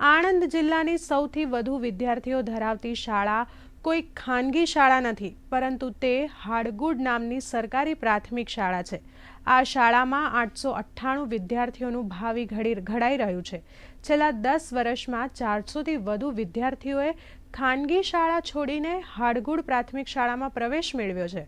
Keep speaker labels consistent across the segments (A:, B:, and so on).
A: આણંદ જિલ્લાની સૌથી વધુ વિદ્યાર્થીઓ ધરાવતી શાળા કોઈ ખાનગી શાળા નથી, પરંતુ તે હાડગુડ નામની સરકારી પ્રાથમિક શાળા છે. આ શાળામાં આઠસો અઠ્ઠાણું વિદ્યાર્થીઓનું ભાવિ ઘડી, ઘડાઈ રહ્યું છે. છેલ્લા દસ વર્ષમાં ચારસોથી વધુ વિદ્યાર્થીઓએ ખાનગી શાળા છોડીને હાડગુડ પ્રાથમિક શાળામાં પ્રવેશ મેળવ્યો છે,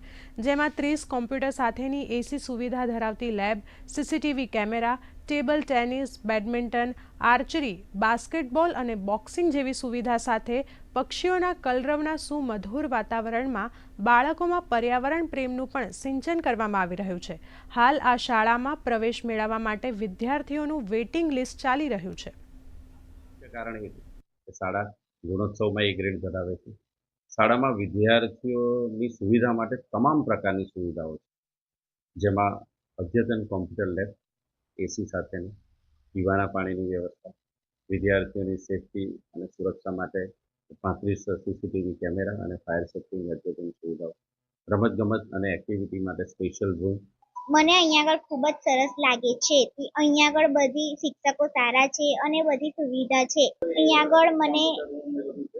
A: જેમાં ત્રીસ કોમ્પ્યુટર સાથેની એસી સુવિધા ધરાવતી lab, CCTV camera, table tennis, badminton, archery, basketball અને બોક્સિંગ જેવી સુવિધા સાથે પક્ષીઓના કલરવના સુમધુર વાતાવરણમાં બાળકોમાં પર્યાવરણ પ્રેમનું પણ સિંચન કરવામાં આવી રહ્યું છે. હાલ આ શાળામાં પ્રવેશ મેળવવા માટે વિદ્યાર્થીઓનું વેઇટિંગ લિસ્ટ ચાલી રહ્યું છે.
B: કારણ શાળા ગુણોત્સવમાં એ ગ્રેડ ધરાવે છે. શાળામાં વિદ્યાર્થીઓની સુવિધા માટે તમામ પ્રકારની સુવિધાઓ છે. જેમાં અદ્યતન કોમ્પ્યુટર લેબ એસી સાથેની પીવાના પાણીની વ્યવસ્થા, વિદ્યાર્થીઓની સેફટી અને સુરક્ષા માટે પાંત્રીસ સીસીટીવી કેમેરા અને ફાયર સેફટીની અદ્યતન સુવિધાઓ, રમતગમત અને એક્ટિવિટી માટે સ્પેશિયલ રૂમ
C: મને અહીંયા આગળ ખૂબ જ સરસ લાગે છે. અહીંયા આગળ બધી શિક્ષકો સારા છે અને બધી સુવિધા છે. અહીંયા આગળ મને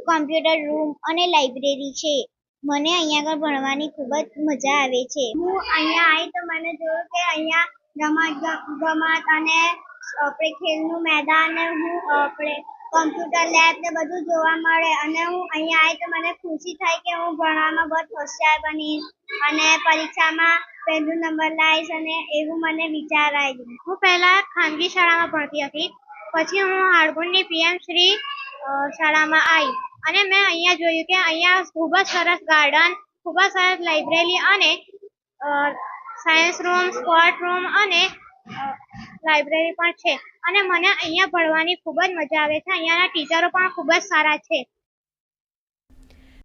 C: કોમ્પ્યુટર રૂમ અને લાઇબ્રેરી છે. મને અહીંયા આગળ ભણવાની ખૂબ જ મજા આવે છે. હું અહીંયા આવી તો મને જોયું કે અહીંયા રમત ગમત અને આપણે ખેલનું મેદાન હું, આપણે કોમ્પ્યુટર લેબ ને બધું જોવા મળે. અને હું અહીંયા આવી તો મને ખુશી થાય કે હું ભણવામાં બહુ હોશિયાર બનીશ અને પરીક્ષામાં પહેલો નંબર લાવીશ અને એવું મને વિચાર આવી હું પહેલા ખાનગી શાળામાં ભણતી હતી. પછી હું હાડગુંડની પીએમ શ્રી શાળામાં આવી. અને મેં અહીંયા જોયું કે અહીંયા ખૂબ જ સરસ ગાર્ડન ખૂબ જ સરસ લાઇબ્રેરી અને સાયન્સ રૂમ સ્પોર્ટ રૂમ અને લાઇબ્રેરી પણ છે. અને મને અહીંયા ભણવાની ખૂબ જ મજા આવે છે. અહીંયાના ટીચરો પણ ખૂબ જ સારા છે.